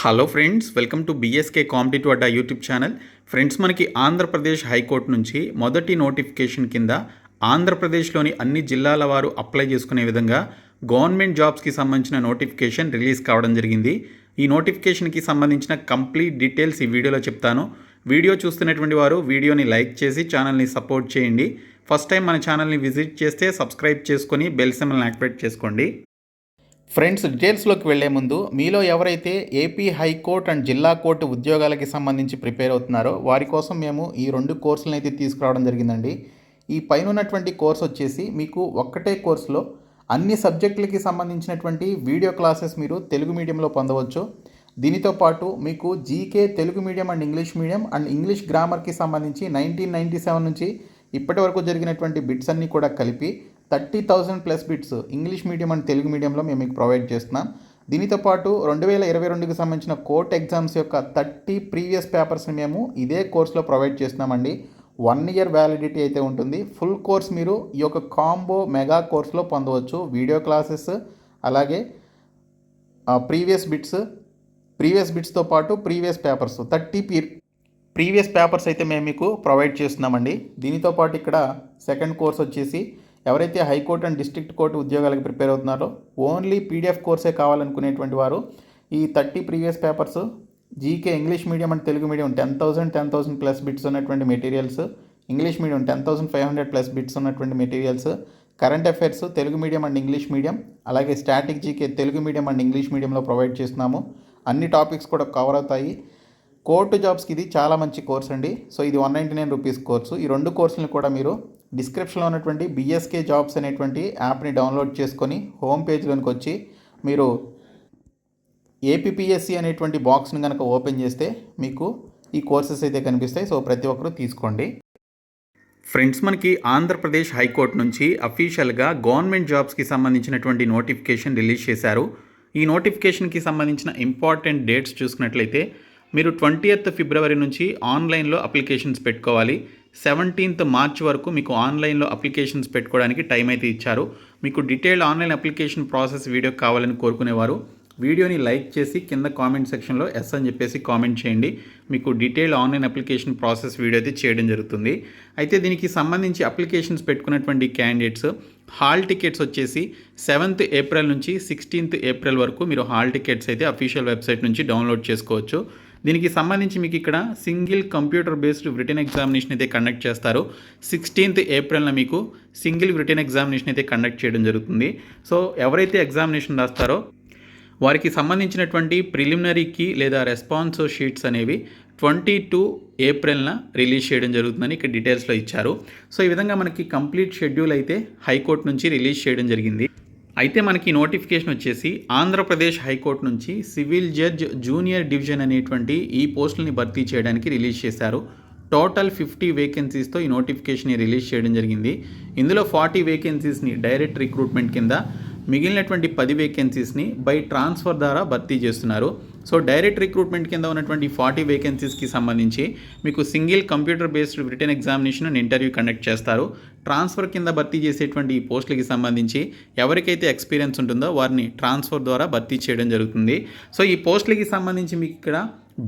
Hello friends welcome to BSK competitive Adda YouTube channel friends మనకి Andhra Pradesh high court నుంచి మొదటి notification కింద ఆంధ్రప్రదేశ్లోని అన్ని జిల్లాల వారు అప్లై చేసుకునే విధంగా గవర్నమెంట్ జాబ్స్కి సంబంధించిన నోటిఫికేషన్ రిలీజ్ కావడం జరిగింది. ఈ నోటిఫికేషన్కి సంబంధించిన కంప్లీట్ డీటెయిల్స్ ఈ వీడియోలో చెప్తాను. వీడియో చూస్తున్నటువంటి వారు వీడియోని లైక్ చేసి ఛానల్ని సపోర్ట్ చేయండి. ఫస్ట్ టైం మన ఛానల్ని విజిట్ చేస్తే సబ్స్క్రైబ్ చేసుకొని బెల్ సిమ్మల్ని యాక్టివేట్ చేసుకోండి. ఫ్రెండ్స్ డీటెయిల్స్లోకి వెళ్ళే ముందు మీలో ఎవరైతే ఏపీ హైకోర్టు అండ్ జిల్లా కోర్టు ఉద్యోగాలకి సంబంధించి ప్రిపేర్ అవుతున్నారో వారి కోసం మేము ఈ రెండు కోర్సులను అయితే తీసుకురావడం జరిగిందండి. ఈ పైన ఉన్నటువంటి కోర్స్ వచ్చేసి మీకు ఒక్కటే కోర్సులో అన్ని సబ్జెక్టులకి సంబంధించినటువంటి వీడియో క్లాసెస్ మీరు తెలుగు మీడియంలో పొందవచ్చు. దీనితో పాటు మీకు GK Telugu medium and English medium and English గ్రామర్కి సంబంధించి నైన్టీన్ నైంటీ సెవెన్ నుంచి ఇప్పటి వరకు జరిగినటువంటి బిట్స్ అన్నీ కూడా కలిపి thirty thousand plus bits English medium and Telugu మీడియంలో మేము మీకు ప్రొవైడ్ చేస్తున్నాం. దీనితో పాటు రెండు వేల ఇరవై రెండుకి సంబంధించిన కోర్ట్ ఎగ్జామ్స్ యొక్క థర్టీ ప్రీవియస్ పేపర్స్ని మేము ఇదే కోర్సులో ప్రొవైడ్ చేస్తున్నామండి. వన్ ఇయర్ వ్యాలిడిటీ అయితే ఉంటుంది. ఫుల్ కోర్స్ మీరు ఈ యొక్క కాంబో మెగా కోర్స్లో పొందవచ్చు. వీడియో క్లాసెస్ అలాగే ప్రీవియస్ బిట్స్ ప్రీవియస్ బిట్స్తో పాటు previous papers. Thirty P previous papers అయితే మేము మీకు ప్రొవైడ్ చేస్తున్నామండి. దీనితో పాటు ఇక్కడ సెకండ్ కోర్స్ వచ్చేసి ఎవరైతే high court and district court ఉద్యోగాలకు ప్రిపేర్ అవుతున్నారో ఓన్లీ పీడిఎఫ్ కోర్సే కావాలనుకునేటువంటి వారు ఈ thirty previous papers GK English medium and Telugu medium ten thousand ten thousand plus bits ఉన్నటువంటి materials English medium ten thousand five hundred plus bits ఉన్నటువంటి materials current affairs Telugu medium and English medium అలాగే static GK Telugu medium and English మీడియంలో provide చేస్తున్నాము. అన్ని topics కూడా cover అవుతాయి. Court జాబ్స్కి ఇది చాలా మంచి కోర్స్ అండి. సో ఇది one ninety nine rupees course. ఈ రెండు కోర్సులను కూడా మీరు డిస్క్రిప్షన్లో ఉన్నటువంటి బిఎస్కే జాబ్స్ అనేటువంటి యాప్ని డౌన్లోడ్ చేసుకొని హోమ్ పేజ్లోనికి వచ్చి మీరు ఏపీఎస్సి అనేటువంటి బాక్స్ని కనుక ఓపెన్ చేస్తే మీకు ఈ కోర్సెస్ అయితే కనిపిస్తాయి. సో ప్రతి ఒక్కరూ తీసుకోండి. ఫ్రెండ్స్ మనకి ఆంధ్రప్రదేశ్ హైకోర్టు నుంచి అఫీషియల్గా గవర్నమెంట్ జాబ్స్కి సంబంధించినటువంటి నోటిఫికేషన్ రిలీజ్ చేశారు. ఈ నోటిఫికేషన్కి సంబంధించిన ఇంపార్టెంట్ డేట్స్ చూసుకున్నట్లయితే మీరు ట్వంటీయత్ ఫిబ్రవరి నుంచి ఆన్లైన్లో అప్లికేషన్స్ పెట్టుకోవాలి. సెవెంటీన్త్ మార్చ్ వరకు మీకు ఆన్లైన్లో అప్లికేషన్స్ పెట్టుకోవడానికి టైం అయితే ఇచ్చారు. మీకు detailed online application process video కావాలని కోరుకునేవారు. వీడియోని లైక్ చేసి కింద కామెంట్ సెక్షన్లో ఎస్ అని చెప్పేసి కామెంట్ చేయండి. మీకు detailed online application process video అయితే చేయడం జరుగుతుంది. అయితే దీనికి సంబంధించి అప్లికేషన్స్ పెట్టుకున్నటువంటి క్యాండిడేట్స్ హాల్ టికెట్స్ వచ్చేసి సెవెంత్ ఏప్రిల్ నుంచి సిక్స్టీన్త్ ఏప్రిల్ వరకు మీరు హాల్ టికెట్స్ అయితే అఫీషియల్ వెబ్సైట్ నుంచి డౌన్లోడ్ చేసుకోవచ్చు. దీనికి సంబంధించి మీకు ఇక్కడ single computer based written examination అయితే కండక్ట్ చేస్తారు. సిక్స్టీన్త్ ఏప్రిల్న మీకు సింగిల్ రిటర్న్ ఎగ్జామినేషన్ అయితే కండక్ట్ చేయడం జరుగుతుంది. సో ఎవరైతే ఎగ్జామినేషన్ రాస్తారో వారికి సంబంధించినటువంటి ప్రిలిమినరీకి లేదా రెస్పాన్స్ షీట్స్ అనేవి ట్వంటీ టూ ఏప్రిల్న రిలీజ్ చేయడం జరుగుతుందని ఇక్కడ డీటెయిల్స్లో ఇచ్చారు. సో ఈ విధంగా మనకి కంప్లీట్ షెడ్యూల్ అయితే హైకోర్టు నుంచి రిలీజ్ చేయడం జరిగింది. అయితే మనకి నోటిఫికేషన్ వచ్చేసి ఆంధ్రప్రదేశ్ హైకోర్టు నుంచి సివిల్ జడ్జ్ జూనియర్ డివిజన్ అనేటువంటి ఈ పోస్టులని భర్తీ చేయడానికి రిలీజ్ చేశారు. టోటల్ ఫిఫ్టీ వేకెన్సీస్తో ఈ నోటిఫికేషన్ని రిలీజ్ చేయడం జరిగింది. ఇందులో ఫార్టీ వేకెన్సీస్ని డైరెక్ట్ రిక్రూట్మెంట్ కింద మిగిలినటువంటి పది వేకెన్సీస్ని బై ట్రాన్స్ఫర్ ద్వారా భర్తీ చేస్తున్నారు. సో డైరెక్ట్ రిక్రూట్మెంట్ కింద ఉన్నటువంటి ఫార్టీ వేకెన్సీస్కి సంబంధించి మీకు single computer based written examination and interview conduct చేస్తారు. ట్రాన్స్ఫర్ కింద భర్తీ చేసేటువంటి ఈ పోస్టులకి సంబంధించి ఎవరికైతే ఎక్స్పీరియన్స్ ఉంటుందో వారిని ట్రాన్స్ఫర్ ద్వారా భర్తీ చేయడం జరుగుతుంది. సో ఈ పోస్టులకి సంబంధించి మీకు ఇక్కడ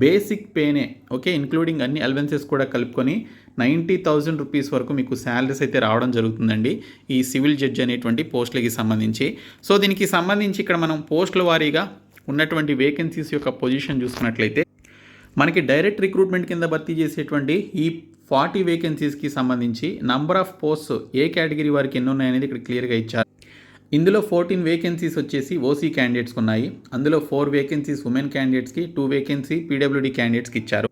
బేసిక్ పేనే ఓకే ఇంక్లూడింగ్ అన్ని అలవెన్సెస్ కూడా కలుపుకొని నైంటీ థౌజండ్ రూపీస్ వరకు మీకు శాలరీస్ అయితే రావడం జరుగుతుందండి ఈ సివిల్ జడ్జ్ అనేటువంటి పోస్టులకి సంబంధించి. సో దీనికి సంబంధించి ఇక్కడ మనం పోస్టుల వారీగా ఉన్నటువంటి వేకెన్సీస్ యొక్క పొజిషన్ చూసుకున్నట్లయితే మనకి డైరెక్ట్ రిక్రూట్మెంట్ కింద భర్తీ చేసేటువంటి ఈ ఫార్టీ వేకెన్సీస్కి సంబంధించి నంబర్ ఆఫ్ పోస్ట్స్ ఏ కేటగిరీ వారికి ఎన్ని ఉన్నాయనేది ఇక్కడ క్లియర్గా ఇచ్చారు. ఇందులో ఫోర్టీన్ వేకెన్సీస్ వచ్చేసి ఓసీ క్యాండిడేట్స్కి ఉన్నాయి. అందులో ఫోర్ వేకెన్సీస్ ఉమెన్ క్యాండిడేట్స్కి టూ వేకెన్సీ పీడబ్ల్యూడీ క్యాండిడేట్స్కి ఇచ్చారు.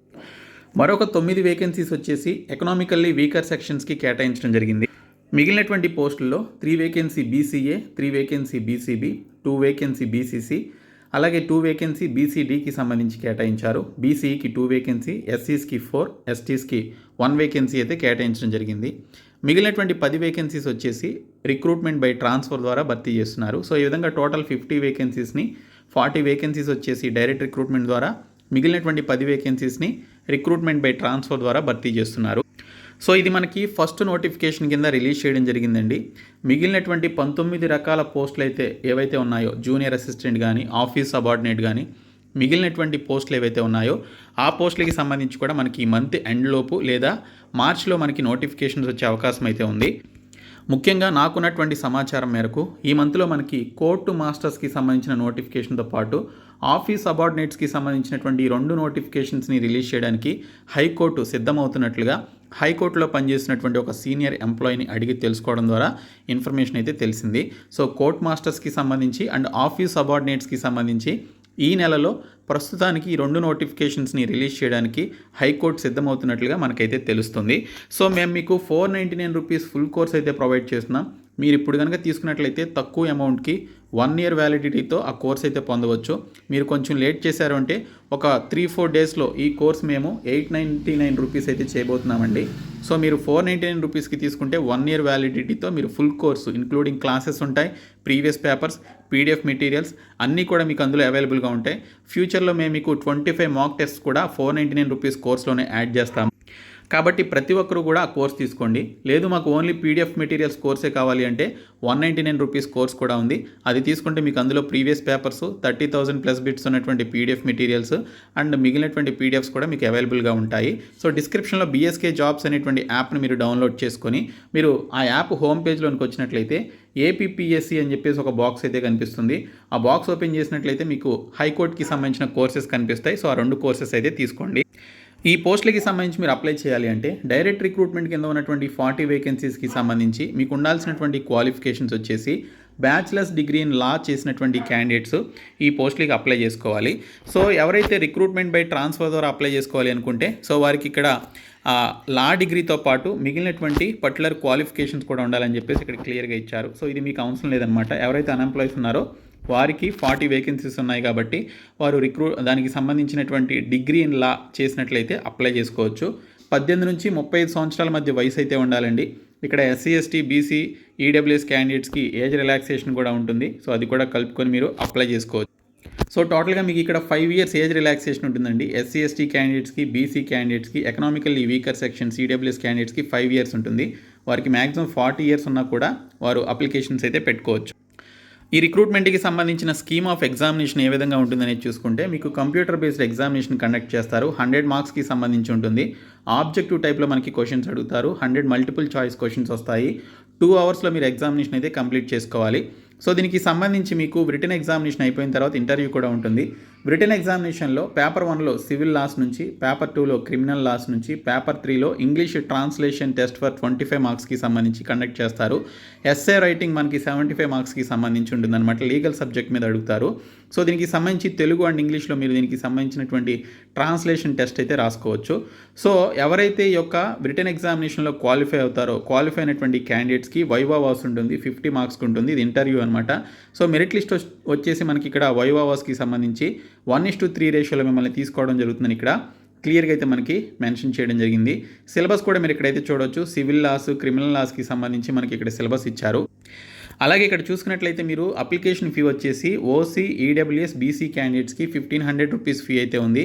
మరొక తొమ్మిది వేకెన్సీస్ వచ్చేసి ఎకనామికల్లీ వీకర్ సెక్షన్స్కి కేటాయించడం జరిగింది. మిగిలినటువంటి పోస్టుల్లో three vacancy BCA three vacancy BCB two vacancy BCC అలాగే టూ వేకెన్సీ బీసీడీకి సంబంధించి కేటాయించారు. బీసీకి టూ వేకెన్సీ ఎస్సీస్కి ఫోర్ ఎస్టీస్కి వన్ వేకెన్సీ అయితే కేటాయించడం జరిగింది. మిగిలినటువంటి పది వేకెన్సీస్ వచ్చేసి రిక్రూట్మెంట్ బై ట్రాన్స్ఫర్ ద్వారా భర్తీ చేస్తున్నారు. సో ఈ విధంగా టోటల్ ఫిఫ్టీ వేకెన్సీస్ని ఫార్టీ వేకెన్సీస్ వచ్చేసి డైరెక్ట్ రిక్రూట్మెంట్ ద్వారా మిగిలినటువంటి పది వేకెన్సీస్ని రిక్రూట్మెంట్ బై ట్రాన్స్ఫర్ ద్వారా భర్తీ చేస్తున్నారు. సో ఇది మనకి ఫస్ట్ నోటిఫికేషన్ కింద రిలీజ్ చేయడం జరిగిందండి. మిగిలినటువంటి పంతొమ్మిది రకాల పోస్టులు అయితే ఏవైతే ఉన్నాయో జూనియర్ అసిస్టెంట్ కానీ ఆఫీస్ సబార్డినేట్ కానీ మిగిలినటువంటి పోస్టులు ఏవైతే ఉన్నాయో ఆ పోస్టులకి సంబంధించి కూడా మనకి ఈ మంత్ ఎండ్లోపు లేదా మార్చ్లో మనకి నోటిఫికేషన్స్ వచ్చే అవకాశం అయితే ఉంది. ముఖ్యంగా నాకున్నటువంటి సమాచారం మేరకు ఈ మంత్లో మనకి కోర్టు మాస్టర్స్కి సంబంధించిన నోటిఫికేషన్తో పాటు ఆఫీస్ అబార్డినేట్స్కి సంబంధించినటువంటి రెండు నోటిఫికేషన్స్ని రిలీజ్ చేయడానికి హైకోర్టు సిద్ధమవుతున్నట్లుగా హైకోర్టులో పనిచేసినటువంటి ఒక సీనియర్ ఎంప్లాయీని అడిగి తెలుసుకోవడం ద్వారా ఇన్ఫర్మేషన్ అయితే తెలిసింది. సో కోర్ట్ మాస్టర్స్కి సంబంధించి అండ్ ఆఫీస్ అబార్డినేట్స్కి సంబంధించి ఈ నెలలో ప్రస్తుతానికి ఈ రెండు నోటిఫికేషన్స్ని రిలీజ్ చేయడానికి హైకోర్టు సిద్ధమవుతున్నట్లుగా మనకైతే తెలుస్తుంది. సో మేము మీకు four ninety nine rupees full course అయితే ప్రొవైడ్ చేస్తున్నాం. మీరు ఇప్పుడు కనుక తీసుకున్నట్లయితే తక్కువ అమౌంట్కి వన్ ఇయర్ వ్యాలిడిటీతో ఆ కోర్స్ అయితే పొందవచ్చు. మీరు కొంచెం లేట్ చేశారు అంటే ఒక త్రీ ఫోర్ డేస్లో ఈ కోర్స్ మేము ఎయిట్ నైంటీ నైన్ రూపీస్ అయితే చేయబోతున్నామండి. సో మీరు ఫోర్ నైంటీ నైన్ రూపీస్కి తీసుకుంటే వన్ ఇయర్ వ్యాలిడిటీతో మీరు ఫుల్ కోర్సు ఇంక్లూడింగ్ క్లాసెస్ ఉంటాయి ప్రీవియస్ పేపర్స్ పీడిఎఫ్ మెటీరియల్స్ అన్నీ కూడా మీకు అందులో అవైలబుల్గా ఉంటాయి. ఫ్యూచర్లో మేము మీకు ట్వంటీ ఫైవ్ మాక్ టెస్ట్ కూడా ఫోర్ నైంటీ నైన్ రూపీస్ కోర్స్లోనే యాడ్ చేస్తాం కాబట్టి ప్రతి ఒక్కరు కూడా ఆ కోర్స్ తీసుకోండి. లేదు మాకు ఓన్లీ పీడిఎఫ్ మెటీరియల్స్ కోర్సే కావాలి అంటే one ninety nine rupees course కూడా ఉంది. అది తీసుకుంటే మీకు అందులో previous papers thirty thousand plus bits ఉన్నటువంటి పీడిఎఫ్ మెటీరియల్స్ అండ్ మిగిలినటువంటి పీడిఎఫ్స్ కూడా మీకు అవైలబుల్గా ఉంటాయి. సో డిస్క్రిప్షన్లో బీఎస్కే జాబ్స్ అనేటువంటి యాప్ని మీరు డౌన్లోడ్ చేసుకొని మీరు ఆ యాప్ హోమ్ పేజ్లోనికి వచ్చినట్లయితే ఏపీపీఎస్సీ అని చెప్పేసి ఒక బాక్స్ అయితే కనిపిస్తుంది. ఆ బాక్స్ ఓపెన్ చేసినట్లయితే మీకు హైకోర్టుకి సంబంధించిన కోర్సెస్ కనిపిస్తాయి. సో ఆ రెండు కోర్సెస్ అయితే తీసుకోండి. ఈ పోస్టులకి సంబంధించి మీరు అప్లై చేయాలి అంటే డైరెక్ట్ రిక్రూట్మెంట్ కింద ఉన్నటువంటి ఫార్టీ వేకెన్సీస్కి సంబంధించి మీకు ఉండాల్సినటువంటి క్వాలిఫికేషన్స్ వచ్చేసి బ్యాచిలర్స్ డిగ్రీ ఇన్ లా చేసినటువంటి క్యాండిడేట్స్ ఈ పోస్టులకి అప్లై చేసుకోవాలి. సో ఎవరైతే రిక్రూట్మెంట్ బై ట్రాన్స్ఫర్ ద్వారా అప్లై చేసుకోవాలి అనుకుంటే సో వారికి ఇక్కడ లా డిగ్రీతో పాటు మిగిలినటువంటి పర్టికులర్ క్వాలిఫికేషన్స్ కూడా ఉండాలని చెప్పేసి ఇక్కడ క్లియర్గా ఇచ్చారు. సో ఇది మీకు అవసరం లేదనమాట. ఎవరైతే అన్ఎంప్లాయీస్ ఉన్నారో వారికి ఫార్టీ వేకెన్సీస్ ఉన్నాయి కాబట్టి వారు రిక్రూ దానికి సంబంధించినటువంటి డిగ్రీ ఇన్ లా చేసినట్లయితే అప్లై చేసుకోవచ్చు. పద్దెనిమిది నుంచి ముప్పై ఐదు సంవత్సరాల మధ్య వయసు అయితే ఉండాలండి. ఇక్కడ ఎస్సీ ఎస్టీ బీసీ ఈడబ్ల్యూఎస్ క్యాండిడేట్స్కి ఏజ్ రిలాక్సేషన్ కూడా ఉంటుంది. సో అది కూడా కలుపుకొని మీరు అప్లై చేసుకోవచ్చు. సో టోటల్గా మీకు ఇక్కడ ఫైవ్ ఇయర్స్ ఏజ్ రిలాక్సేషన్ ఉంటుందండి. ఎస్సీ ఎస్టీ క్యాండిడేట్స్కి బీసీ క్యాండిడేట్స్కి ఎకనామికల్లీ వీకర్ సెక్షన్ ఈడబ్ల్యూఎస్ క్యాండిడేట్స్కి ఫైవ్ ఇయర్స్ ఉంటుంది. వారికి మ్యాక్సిమం ఫార్టీ ఇయర్స్ ఉన్నా కూడా వారు అప్లికేషన్స్ అయితే పెట్టుకోవచ్చు. ఈ రిక్రూట్మెంట్కి సంబంధించిన స్కీమ్ ఆఫ్ ఎగ్జామినేషన్ ఏ విధంగా ఉంటుందనేది చూసుకుంటే మీకు కంప్యూటర్ బేస్డ్ ఎగ్జామినేషన్ కండక్ట్ చేస్తారు హండ్రెడ్ మార్క్స్కి సంబంధించి ఉంటుంది. ఆబ్జెక్టివ్ టైప్లో మనకి క్వశ్చన్స్ అడుగుతారు. హండ్రెడ్ మల్టిపుల్ చాయిస్ క్వశ్చన్స్ వస్తాయి. టూ అవర్స్లో మీరు ఎగ్జామినేషన్ అయితే కంప్లీట్ చేసుకోవాలి. సో దీనికి సంబంధించి మీకు బ్రిటన్ ఎగ్జామినేషన్ అయిపోయిన తర్వాత ఇంటర్వ్యూ కూడా ఉంటుంది. బ్రిటన్ ఎగ్జామినేషన్లో పేపర్ వన్లో సివిల్ లాస్ నుంచి పేపర్ టూలో క్రిమినల్ లాస్ నుంచి పేపర్ త్రీలో English translation test for twenty five మార్క్స్కి సంబంధించి కండక్ట్ చేస్తారు. ఎస్ఏ రైటింగ్ మనకి సెవెంటీ ఫైవ్ మార్క్స్కి సంబంధించి ఉంటుందన్నమాట. లీగల్ సబ్జెక్ట్ మీద అడుగుతారు. సో దీనికి సంబంధించి తెలుగు అండ్ ఇంగ్లీష్లో మీరు దీనికి సంబంధించినటువంటి ట్రాన్స్లేషన్ టెస్ట్ అయితే రాసుకోవచ్చు. సో ఎవరైతే ఈ యొక్క బ్రిటన్ ఎగ్జామినేషన్లో క్వాలిఫై అవుతారో క్వాలిఫై అయినటువంటి క్యాండిడేట్స్కి వైవా వాస్ ఉంటుంది ఫిఫ్టీ మార్క్స్కి ఉంటుంది ఇది ఇంటర్వ్యూ అనమాట సో మెరిట్ లిస్ట్ వచ్చేసి మనకి ఇక్కడ వైవా వాస్కి సంబంధించి వన్ ఇస్ టు త్రీ రేషియోలో మిమ్మల్ని తీసుకోవడం జరుగుతుందని ఇక్కడ క్లియర్గా అయితే మనకి మెన్షన్ చేయడం జరిగింది. సిలబస్ కూడా మీరు ఇక్కడైతే చూడవచ్చు సివిల్ లాస్ క్రిమినల్ లాస్కి సంబంధించి మనకి ఇక్కడ సిలబస్ ఇచ్చారు. అలాగే ఇక్కడ చూసుకున్నట్లయితే మీరు అప్లికేషన్ ఫీ వచ్చేసి ఓసీ ఈడబ్ల్యూఎస్ బీసీ క్యాండిడేట్స్కి ఫిఫ్టీన్ హండ్రెడ్ రూపీస్ ఫీ అయితే ఉంది.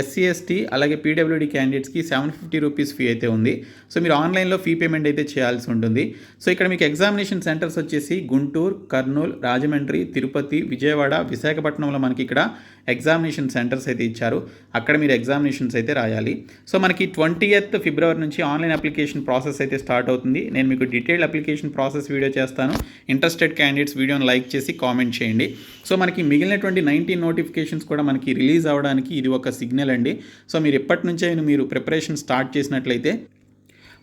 ఎస్సీ ఎస్టీ అలాగే పీడబ్ల్యూడీ క్యాండిడేట్స్కి సెవెన్ ఫిఫ్టీ రూపీస్ ఫీ అయితే ఉంది. సో మీరు ఆన్లైన్లో ఫీ పేమెంట్ అయితే చేయాల్సి ఉంటుంది. సో ఇక్కడ మీకు ఎగ్జామినేషన్ సెంటర్స్ వచ్చేసి గుంటూరు కర్నూలు రాజమండ్రి తిరుపతి విజయవాడ విశాఖపట్నంలో మనకి ఇక్కడ ఎగ్జామినేషన్ సెంటర్స్ అయితే ఇచ్చారు. అక్కడ మీరు ఎగ్జామినేషన్స్ అయితే రాయాలి. సో మనకి ట్వంటీ ఎయిత్ ఫిబ్రవరి నుంచి ఆన్లైన్ అప్లికేషన్ ప్రాసెస్ అయితే స్టార్ట్ అవుతుంది. నేను మీకు డీటెయిల్డ్ అప్లికేషన్ ప్రాసెస్ వీడియో చేస్తాను. ఇంట్రెస్టెడ్ క్యాండిడేట్స్ వీడియోని లైక్ చేసి కామెంట్ చేయండి. సో మనకి మిగిలినటువంటి నైన్టీన్ నోటిఫికేషన్స్ కూడా మనకి రిలీజ్ అవ్వడానికి ఇది ఒక సిగ్నల్ సిగ్నల్ అండి సో మీరు ఎప్పటి నుంచే మీరు ప్రిపరేషన్ స్టార్ట్ చేసినట్లయితే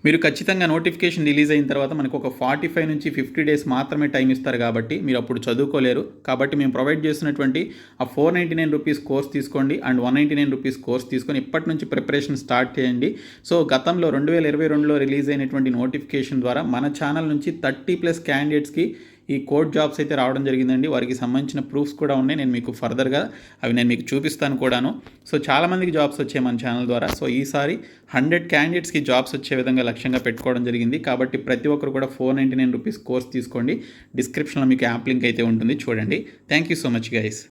మీరు ఖచ్చితంగా నోటిఫికేషన్ రిలీజ్ అయిన తర్వాత మనకు ఒక ఫార్టీ ఫైవ్ నుంచి ఫిఫ్టీ డేస్ మాత్రమే టైం ఇస్తారు కాబట్టి మీరు అప్పుడు చదువుకోలేరు. కాబట్టి మేము ప్రొవైడ్ చేస్తున్నటువంటి ఆ four ninety nine rupees course తీసుకోండి and one ninety nine rupees course తీసుకొని ఇప్పటి నుంచి ప్రిపరేషన్ స్టార్ట్ చేయండి. సో గతంలో రెండు వేల ఇరవై రెండులో రిలీజ్ అయినటువంటి నోటిఫికేషన్ ద్వారా మన ఛానల్ నుంచి థర్టీ ప్లస్ క్యాండిడేట్స్కి ఈ కోడ్ జాబ్స్ అయితే రావడం జరిగిందండి. వారికి సంబంధించిన ప్రూఫ్స్ కూడా ఉన్నాయి. నేను మీకు ఫర్దర్గా అవి నేను మీకు చూపిస్తాను కూడాను. సో చాలామందికి జాబ్స్ వచ్చాయి మన ఛానల్ ద్వారా. సో ఈసారి హండ్రెడ్ క్యాండిడేట్స్కి జాబ్స్ వచ్చే విధంగా లక్ష్యంగా పెట్టుకోవడం జరిగింది. కాబట్టి ప్రతి ఒక్కరు కూడా four ninety nine rupees course తీసుకోండి. డిస్క్రిప్షన్లో మీకు యాప్ లింక్ అయితే ఉంటుంది. చూడండి. Thank you so much guys.